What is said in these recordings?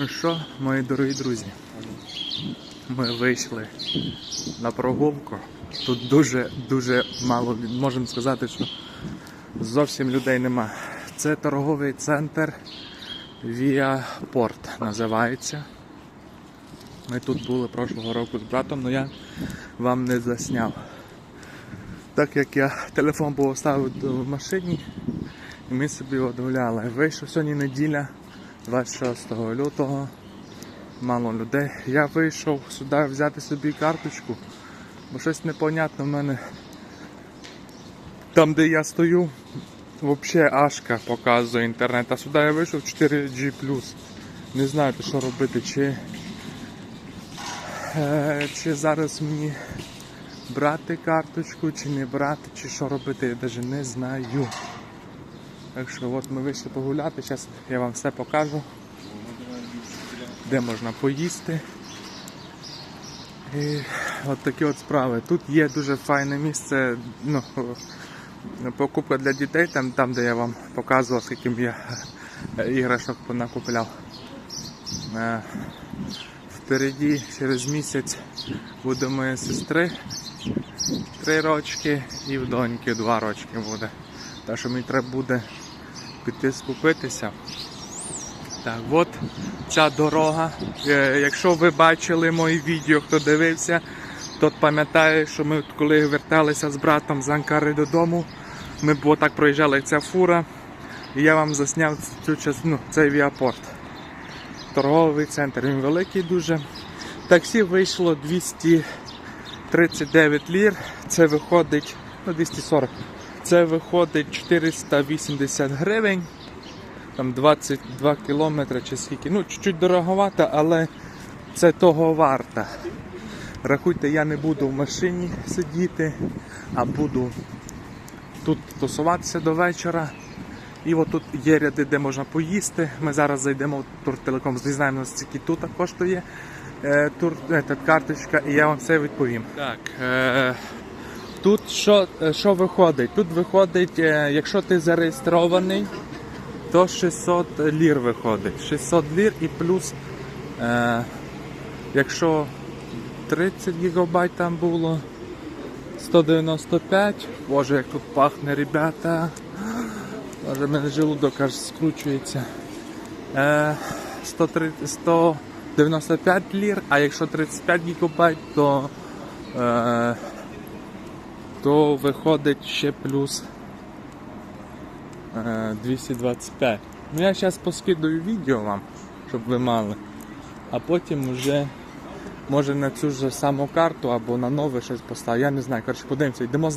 Ну що, мої дорогі друзі, ми вийшли на прогулку. Тут дуже-дуже мало, можемо сказати, що зовсім людей нема. Це торговий центр Port називається. Ми тут були прошлого року з братом, але я вам не засняв. Так як я телефон був оставив в машині, і ми собі його гуляли. Вийшов сьогодні неділя, 26 лютого. Мало людей. Я вийшов сюди взяти собі карточку, бо щось непонятно в мене. Там, де я стою, взагалі Ашка показує інтернет, а сюди я вийшов 4G. Не знаю, що робити, чи, е, чи зараз мені брати карточку, чи не брати, чи що робити, я навіть не знаю. Так що от ми вийшли погуляти, зараз я вам все покажу, де можна поїсти. І от такі от справи. Тут є дуже файне місце, ну, покупка для дітей, там, там де я вам показував, скільки я іграшок накупляв. Е, Впереді через місяць буде моєї сестри три рочки і в доньки два рочки буде. Так що мені треба буде піти скупитися. Так, от ця дорога. Е, Якщо ви бачили мої відео, хто дивився, то пам'ятає, що ми коли верталися з братом з Анкари додому, ми б отак проїжджали ця фура, і я вам засняв цю частину, цей віапорт. Торговий центр, він великий дуже. Таксі вийшло 239 лір, це виходить, ну 240. Це виходить 480 гривень, там 22 кілометри чи скільки. Ну, чуть-чуть дороговато, але це того варта. Рахуйте, я не буду в машині сидіти, а буду тут тусуватися до вечора. І от тут є ряди, де можна поїсти. Ми зараз зайдемо в Туртелеком, дізнаємо, скільки тут коштує е, тур, е, карточка, і я вам все відповім. Так, е, тут що, е, що виходить? Тут виходить, е, якщо ти зареєстрований, то 600 лір виходить. 600 лір і плюс, е, якщо 30 гігабайт там було, 195. Боже, як тут пахне, ребята. Може, в мене желудок аж скручується. Е, 130, 195 лір, а якщо 35 гігабайт, то, е, то виходить ще плюс е, 225. Ну я зараз поскидаю відео вам, щоб ви мали. А потім вже може на цю ж саму карту або на нове щось поставити. Я не знаю, коротше, подивимося. Йдемо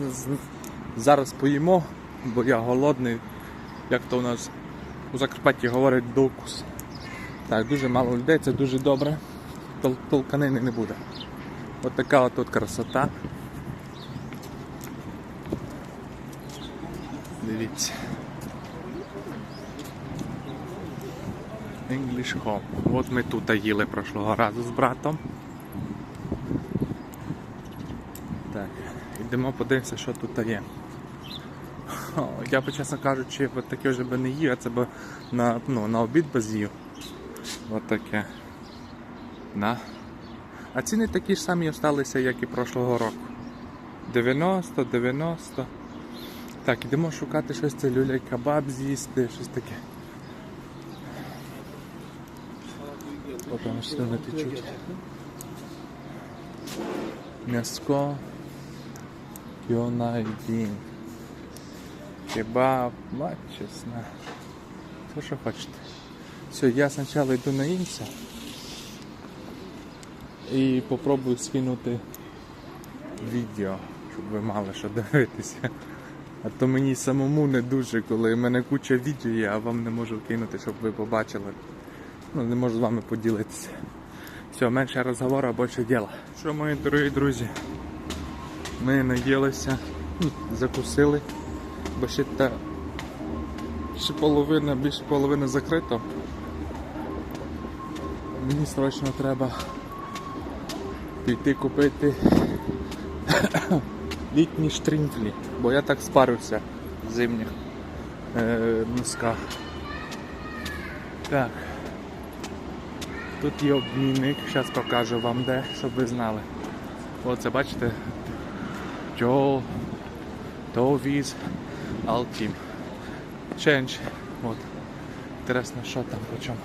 зараз поїмо, бо я голодний, як то у нас у Закарпатті говорять докус. Так, дуже мало людей, це дуже добре. Толканини не буде. От така от красота. Дивіться. English Home. От ми тут їли прошлого разу з братом. Так, йдемо подивимося, що тут є. Я б, чесно кажучи, таке вже би не їв, а це б на, ну, на обід би з'їв. От таке. На. А ціни такі ж самі залишилися, як і прошлого року. 90, 90. Так, ідемо шукати щось це люля кебаб з'їсти, щось таке. О, там не течуть. М'яско. Кьонайдін. Кебаб, мать чесна. То що хочете. Все, я спочатку йду на наїмся і попробую скинути відео, щоб ви мали що дивитися. А то мені самому не дуже, коли в мене куча відео є, а вам не можу кинути, щоб ви побачили. Ну, не можу з вами поділитися. Все, менше розговору, а більше діла. Що, мої дорогі друзі? Ми наїлися, ну, закусили, бо ще та ще половина, більше половини закрито. Мені срочно треба піти купити літні штрінфлі, бо я так спарився в зимніх е, носках. Так. Тут є обмінник, зараз покажу вам де, щоб ви знали. Оце бачите? Joe, Tovies, Altim. Change. От. Інтересно, що там по чому.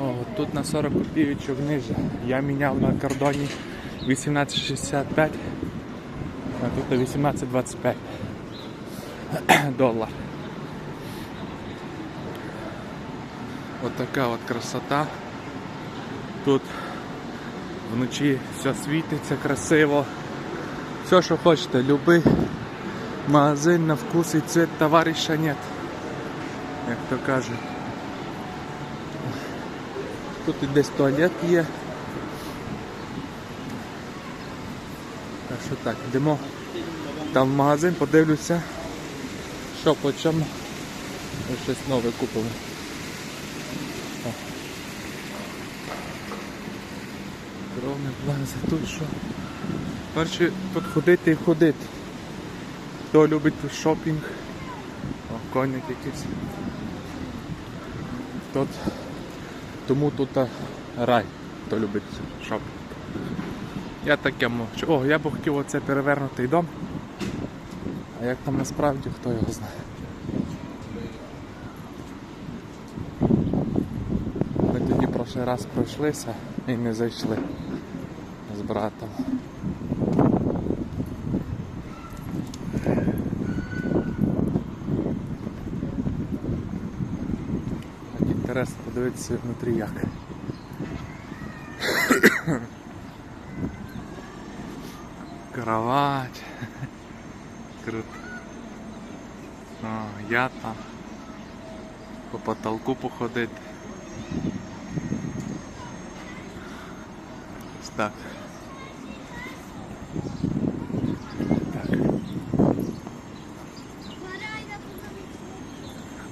О, тут на 40 копійочок ниже. Я міняв на кордоні 18,65, а тут 18,25 долар. От така от красота. Тут вночі все світиться красиво. Все, що хочете, любий магазин на вкус і цвет товариша нет. Як то кажуть. Тут десь туалет є. Так що так, йдемо там в магазин, подивлюся, що по чому. Ми щось нове купили. Кровне плаза, тут що? Перше тут ходити і ходити. Хто любить шопінг, О, коник якийсь. Тут тому тут рай, хто любить шопінг. Я таке мовчу. О, я б хотів оце перевернутий дом. А як там насправді, хто його знає. Ми тоді прошлий раз пройшлися і не зайшли з братом. Так інтересно подивитися внутрі як. Кровать. Круто. О, я там. По потолку походити. Ось так.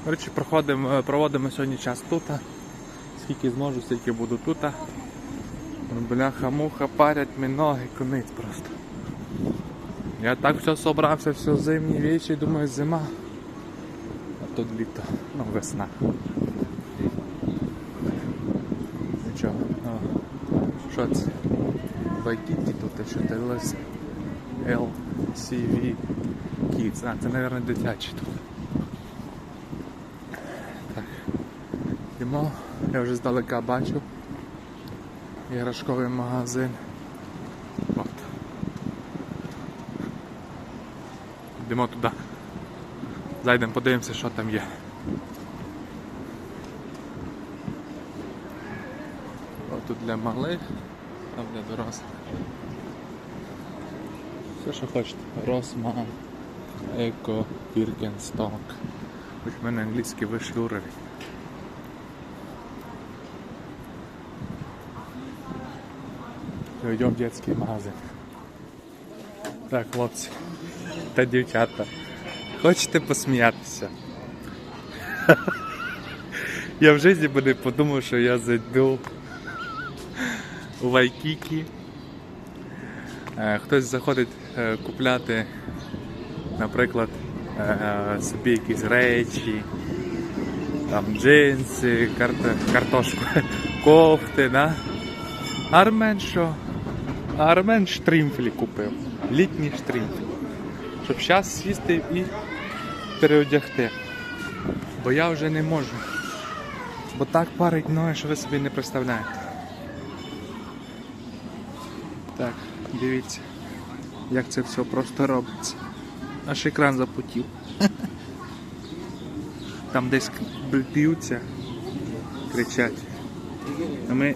Коротше, проходимо, е, проводимо сьогодні час тут. Скільки зможу, стільки буду тут. Бляха-муха, парять мені ноги, конець просто. Я так все собрався, все зимні вічі, думаю, зима. А тут літо, ну весна. Нічого. О, що це? Вайкіті тут що. LCV Kids. А, це, мабуть, дитячі тут. Йдемо, я вже здалека бачу. Іграшковий магазин. От. Йдемо туди. Зайдемо, подивимося, що там є. О, тут для малих, там для дорослих. Все, що хочете. Росман, Еко, Біркенсток. Хоч в мене англійський вищий уровень. Йдемо в дитячий магазин. Так, хлопці та дівчата. Хочете посміятися? Я в житті би не подумав, що я зайду у Вайкікі. Е, Хтось заходить е, купляти, наприклад, е, собі якісь речі, там джинси, карт- картошку, кофти, да? Армен що? Армен штрімфлі купив. Літні штрімфлі. Щоб зараз сісти і переодягти. Бо я вже не можу. Бо так парить ноги, що ви собі не представляєте. Так, дивіться, як це все просто робиться. Аж екран запотів. Там десь б'ються, кричать. А ми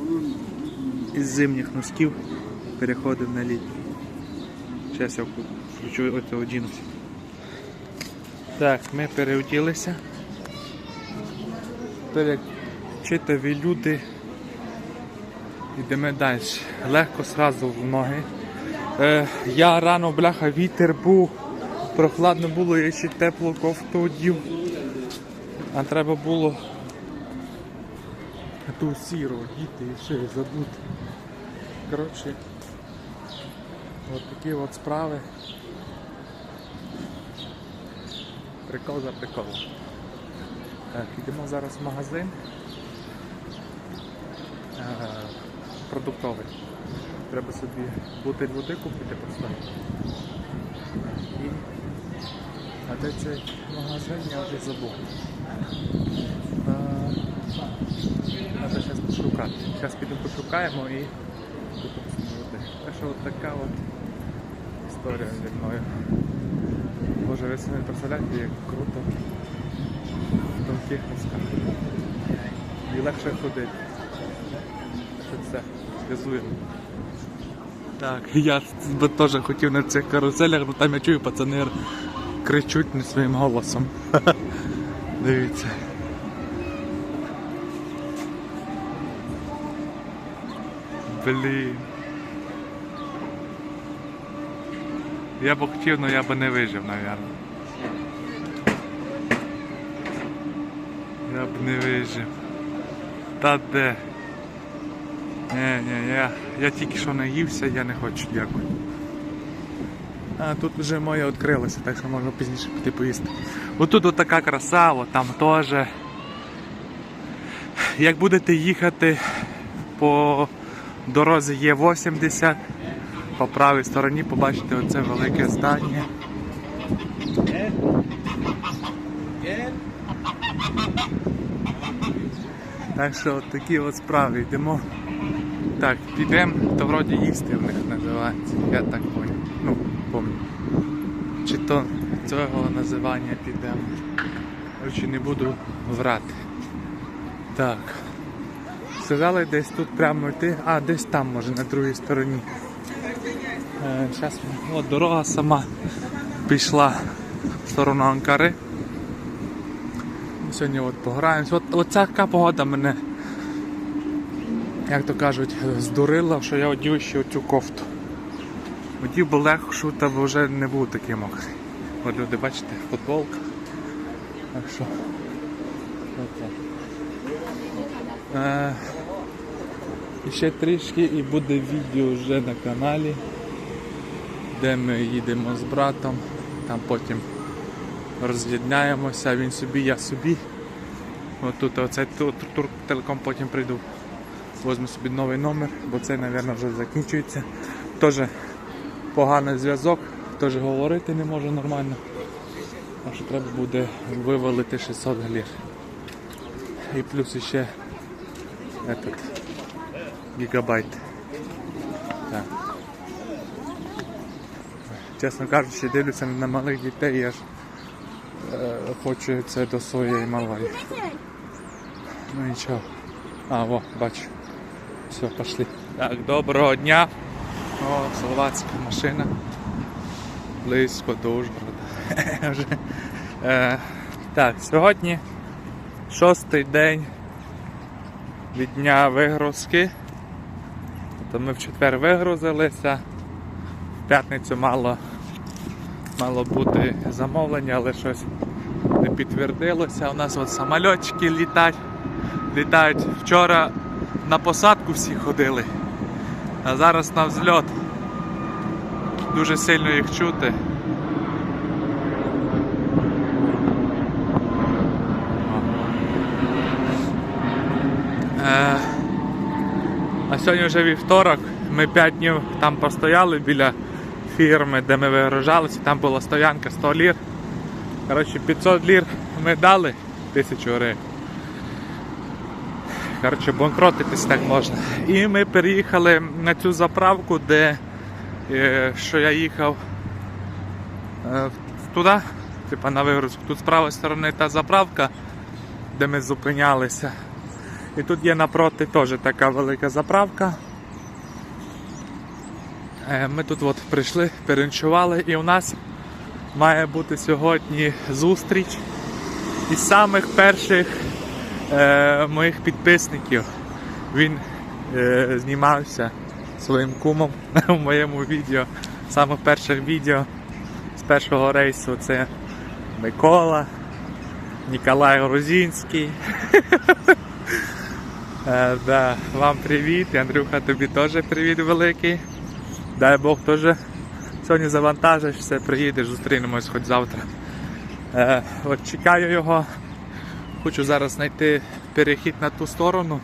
із зимніх носків переходимо на літні. Зараз я включу оце одінусь. Так, ми переоділися. Читаві люди. Йдемо далі. Легко сразу в ноги. Е, я рано, бляха, вітер був, прохладно було, я ще теплу кофту одів. А треба було ту сіру діти і ще забути. Коротше, От такі от справи. Прикол за приколом. Так, йдемо зараз в магазин. Е, продуктовий. Треба собі бутиль води купити просто. І... А де цей магазин я вже забув. Е, Треба зараз пошукати. Зараз підемо пошукаємо і купимо води. Що от така от історія зі мною. Боже, ви собі не представляєте, як круто в тонких носках. І легше ходити. Що все, газуємо. Так, я би теж хотів на цих каруселях, але там я чую, пацани кричуть не своїм голосом. Дивіться. Блін. Я б хотів, але я б не вижив, мабуть. Я б не вижив. Та де? Ні, ні, я, я тільки що наївся, я не хочу, дякую. А тут вже моє відкрилося, так що можна пізніше піти поїсти. Отут от така краса, от там теж. Як будете їхати по дорозі Є80, по правій стороні побачите оце велике здання. Так що от такі от справи йдемо. Так, підемо, то вроді їсти в них називається. Я так понял. Ну, помню. Чи то цього називання підемо. Короче, не буду врати. Так. Сказали десь тут прямо йти, а десь там може на другій стороні. Е, Зараз от дорога сама пішла в сторону Анкари. Сьогодні от пограємось. От, оця така погода мене, як то кажуть, здурила, що я одів ще цю кофту. Одів би легшу, та вже не був такий мокрий. От люди, бачите, футболка. Так що. Е, і ще трішки і буде відео вже на каналі, де ми їдемо з братом, там потім роз'єднаємося, він собі, я собі. От тут оцей тур телеком потім прийду. Возьму собі новий номер, бо цей, мабуть, вже закінчується. Теж поганий зв'язок, теж говорити не можу нормально. А що треба буде вивалити 600 глір. І плюс ще этот, гігабайт. Чесно кажучи, дивлюся на малих дітей, я ж е, хочу це до своєї малої. Ну нічого. А, о, бачу. Все, пошли. Так, доброго дня. О, словацька машина. Близько до Ужгорода. Е, так, сьогодні шостий день від дня вигрузки. Тобто ми в четвер вигрузилися. В п'ятницю мало, мало бути замовлення, але щось не підтвердилося. У нас от самольотчики літають. літають. Вчора на посадку всі ходили, а зараз на взльот. Дуже сильно їх чути. А сьогодні вже вівторок. Ми 5 днів там постояли біля фірми, де ми вигружалися, там була стоянка 100 лір. Коротше, 500 лір ми дали 1000 гривень. Коротше, банкротитись так можна. І ми переїхали на цю заправку, де е, що я їхав е, туди, типа на вигрузку. Тут з правої сторони та заправка, де ми зупинялися. І тут є напроти теж така велика заправка. Е, Ми тут от прийшли, переночували і у нас має бути сьогодні зустріч із самих перших е, моїх підписників. Він е, знімався своїм кумом у моєму відео. Саме перших відео з першого рейсу це Микола, Ніколай Грузинський. Е, да, вам привіт, Андрюха, тобі теж привіт великий. Дай Бог теж Сьогодні завантажиш, все, приїдеш, зустрінемось хоч завтра. Е, от чекаю його. Хочу зараз знайти перехід на ту сторону.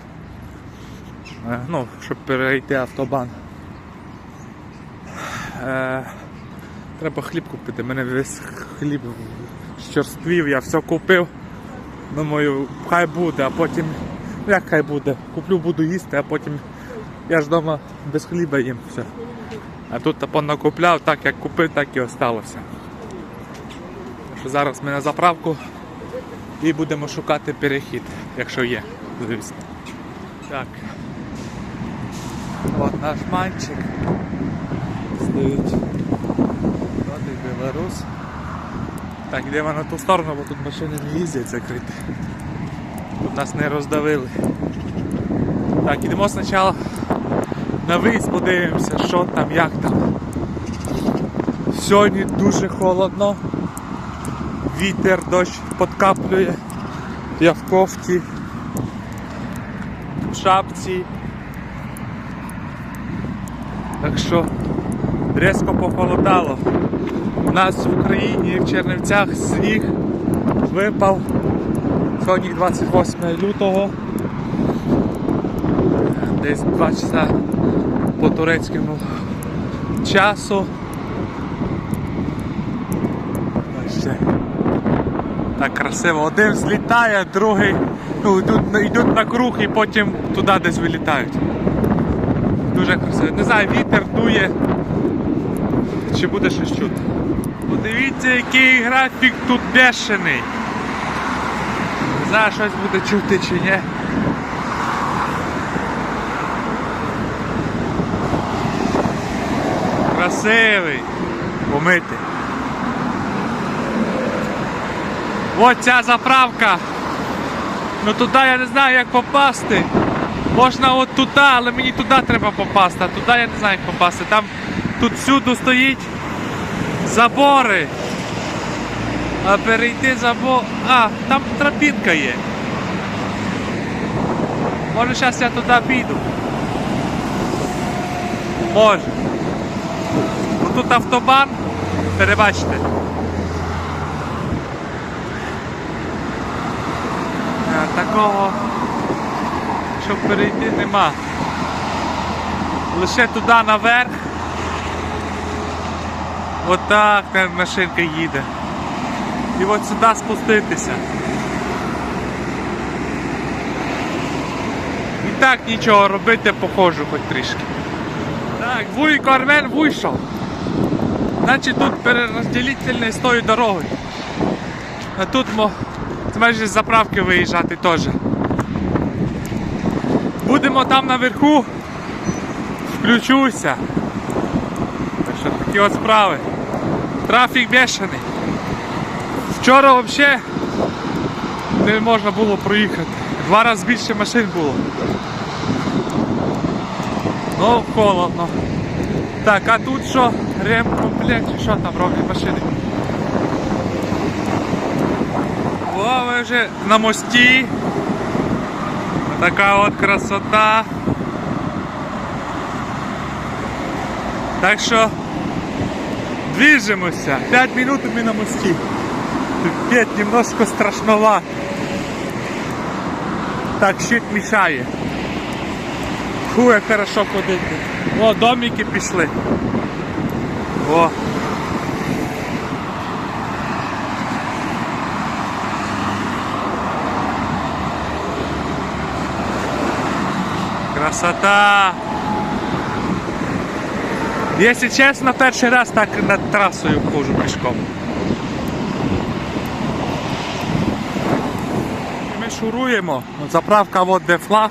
Е, ну, щоб перейти автобан. Е, треба хліб купити. Мене весь хліб щорствів, я все купив. Думаю, хай буде, а потім. Як хай буде? Куплю, буду їсти, а потім я ж вдома без хліба їм все. А тут понакупляв, так як купив, так і осталося. Зараз ми на заправку і будемо шукати перехід, якщо є, звісно. Так. От наш манчик. Стоїть. От і Білорус. Так, йдемо на ту сторону, бо тут машини не їздять закриті. Тут нас не роздавили. Так, ідемо спочатку на виїзд подивимося, що там, як там. Сьогодні дуже холодно. Вітер, дощ подкаплює. Я в кофті, в шапці. Так що різко похолодало. У нас в Україні в Чернівцях сніг випав. Сьогодні 28 лютого. Десь 2 часа по турецькому часу. Так красиво. Один злітає, другий ну, йдуть, йдуть на круг і потім туди десь вилітають. Дуже красиво. Не знаю, вітер дує. Чи буде щось чути. Подивіться, який графік тут бешений. Знаю, щось буде чути чи ні. Красивий. Помити. Ось ця заправка. Ну туди я не знаю як попасти. Можна от туди, але мені туди треба попасти, а туди я не знаю як попасти. Там тут всюди стоїть забори. А перейти забор. А, там тропінка є. Може зараз я туди піду. Може. Ну, Тут автобан, перебачте. Такого, щоб перейти нема. Лише туди наверх. Отак та машинка їде. І от сюди спуститися. І так нічого робити похожу хоч трішки. Так, Вуйко Армен вийшов. Значить тут перерозділительний з тою дорогою. А тут з заправки виїжджати теж. Будемо там наверху. Включуся. Так що такі от справи. Трафік бешений. Вчора взагалі не можна було проїхати. Два рази більше машин було. Ну, холодно. Так, а тут що? Ремкомплект чи що там роблять машини? О, ми вже на мості. Така от красота. Так що движемося. 5 минут і ми на мості. П'ять немножко страшновато. Так, щит мішає. Фу, як хорошо ходити. О, домики пішли. О. Красота! Якщо чесно, перший раз так над трасою ходжу пішком. І Ми шуруємо. Заправка от де флаг.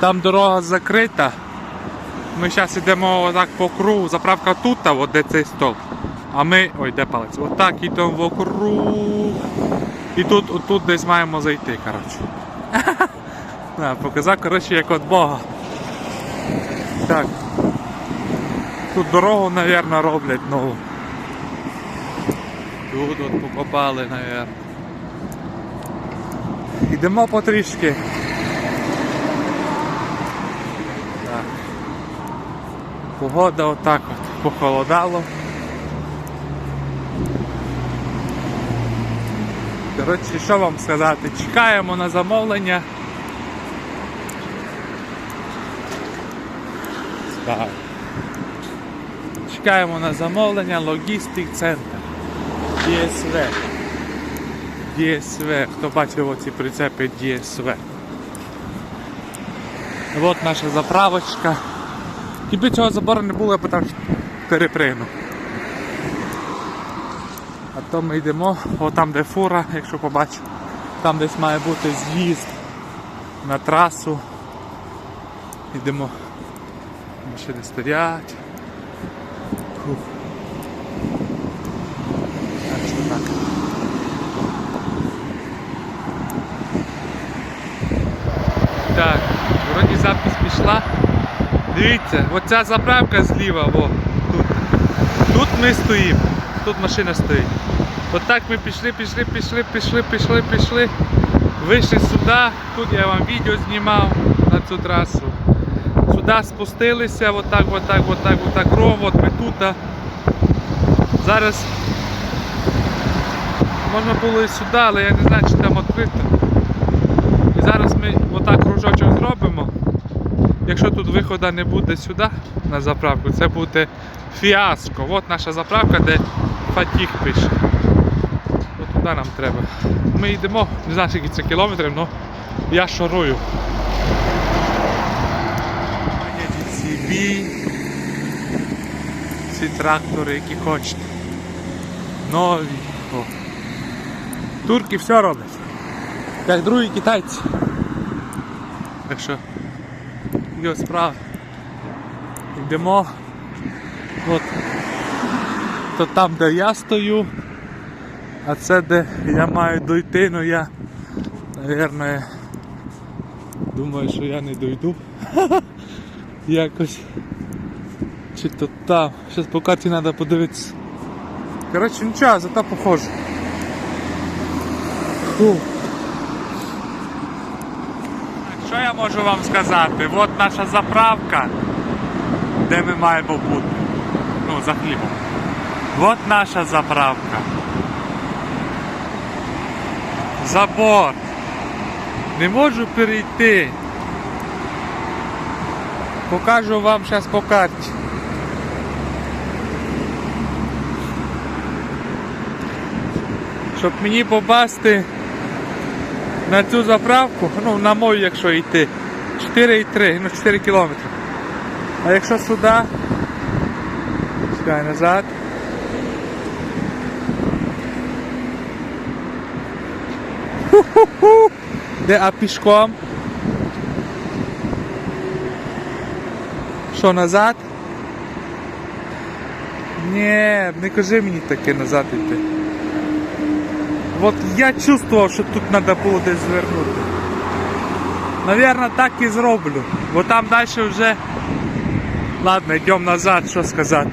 Там дорога закрита. Ми зараз йдемо отак по кругу. Заправка тут, а от де цей стовп. А ми. Ой, де палець? Отак йдемо вокруг. І тут, отут десь маємо зайти, коротше. Показав, коротше, як от Бога. Так. Тут дорогу, мабуть, роблять нову. Тут от покопали, мабуть. Йдемо потрішки. Погода отак от похолодало. Коротше, що вам сказати? Чекаємо на замовлення. Так. Чекаємо на замовлення логістик центр ЄСВ. ДСВ. Хто бачив оці прицепи ДСВ. От наша заправочка. Якби цього забору не було, я б там перепригнув. А то ми йдемо, о там де фура, якщо побачу, там десь має бути з'їзд на трасу. Йдемо. Машини стоять. Фух. Так що так. Так, вроді запись пішла. Дивіться, оця заправка зліва, во, тут. Тут ми стоїмо, тут машина стоїть. От ми пішли, пішли, пішли, пішли, пішли, пішли. Вийшли сюди, тут я вам відео знімав на цю трасу. Сюди спустилися, отак, отак, отак, отак, ров, от ми тут. Зараз можна було і сюди, але я не знаю, чи там відкрито. І зараз ми отак кружочок зробимо. Якщо тут виходу не буде сюди на заправку, це буде фіаско. От наша заправка, де Фатіх пише. От туди нам треба. Ми йдемо, не знаю скільки це кілометрів, але я шарую. DCB. Ці трактори, які хочете. Нові. О. Турки все роблять. Як другі китайці. Так що його справа. Йдемо. От. То там, де я стою, а це де я маю дойти, ну я, наверное, думаю, що я не дойду. Якось. Чи то там. Зараз по карті треба подивитися. Коротше, нічого, зато похоже. Фу. Що я можу вам сказати? От наша заправка, де ми маємо бути. Ну, за хлібом. От наша заправка. Забор. Не можу перейти. Покажу вам зараз по карті. Щоб мені попасти на цю заправку, ну на мою, якщо йти, 4,3, ну 4 кілометри. А якщо сюди, чекай назад. Ху-ху-ху! Де а пішком? Що назад? Ні, не кажи мені таке назад йти. От я чувствував, що тут треба було десь звернути. Навірно, так і зроблю. Бо там далі вже. Ладно, йдемо назад, що сказати.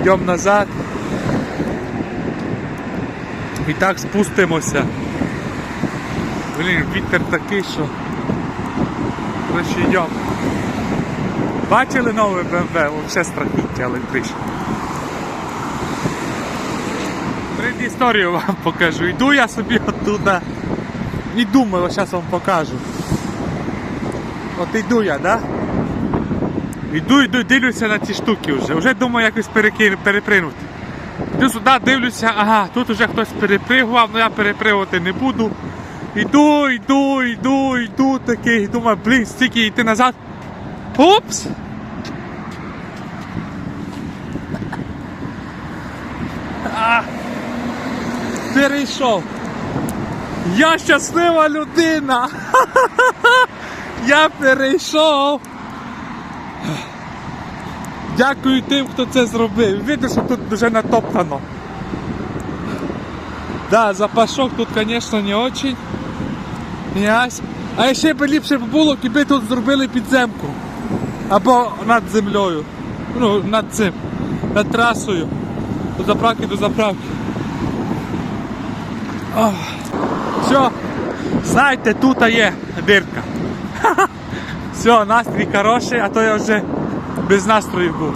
Йдемо назад. І так спустимося. Блін, вітер такий, що. Короче, йдемо. Бачили нове BMW? Взагалі страхіття електричне. Предісторію вам покажу. Йду я собі оттуда. І думаю, зараз вам покажу. От йду я, да? Йду, йду, дивлюся на ці штуки вже. Вже думаю якось перекину, перепринути. Йду сюди, дивлюся, ага, тут вже хтось перепригував, але я перепригувати не буду. Йду, йду, йду, йду такий, думаю, блін, стільки йти назад. Упс! А, перейшов. Я щаслива людина. Я перейшов. Дякую тим, хто це зробив. Видно, що тут дуже натоптано. Да, запашок тут, звісно, не очень. Ясь. А ще б ліпше було, якби тут зробили підземку. Або над землею. Ну, над цим. Над трасою. До заправки до заправки. Ох. Все. Знаєте, тут є дирка. Все, настрій хороший, а то я вже без настрою був.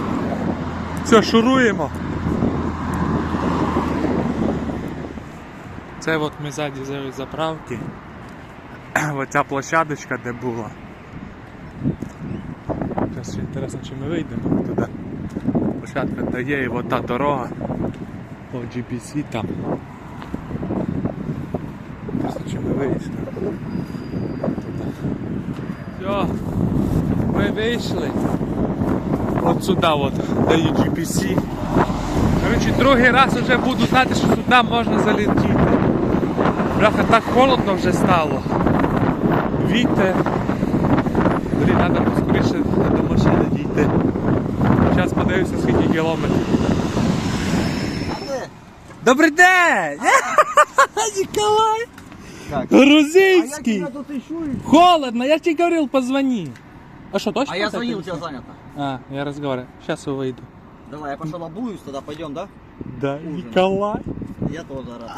Все, шуруємо. Це от ми ззаді за- заправки. Оця площадочка, де була. Зараз ще інтересно, чи ми вийдемо туди. Площадка та є і та дорога. По GPC там. Інтересно, чи ми вийшли. Все, ми вийшли. От сюди, от, де є GPC. Коротше, другий раз вже буду знати, що сюди можна залетіти. Бляха, так холодно вже стало. Вітер. Блін, треба поскоріше до машини дійти. Зараз подивимося, скільки кілометрів. Добрий день! Ніколай! Как? Грузинський! тут ищу. Холодно, я тебе говорил, позвони. А что, точно? А я звонил, у тебя занято. А, я разговариваю. Сейчас я выйду. Давай, я пошел обуюсь, тогда пойдем, да? Да. Николай. Я тоже рад.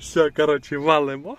Все, короче, валимо.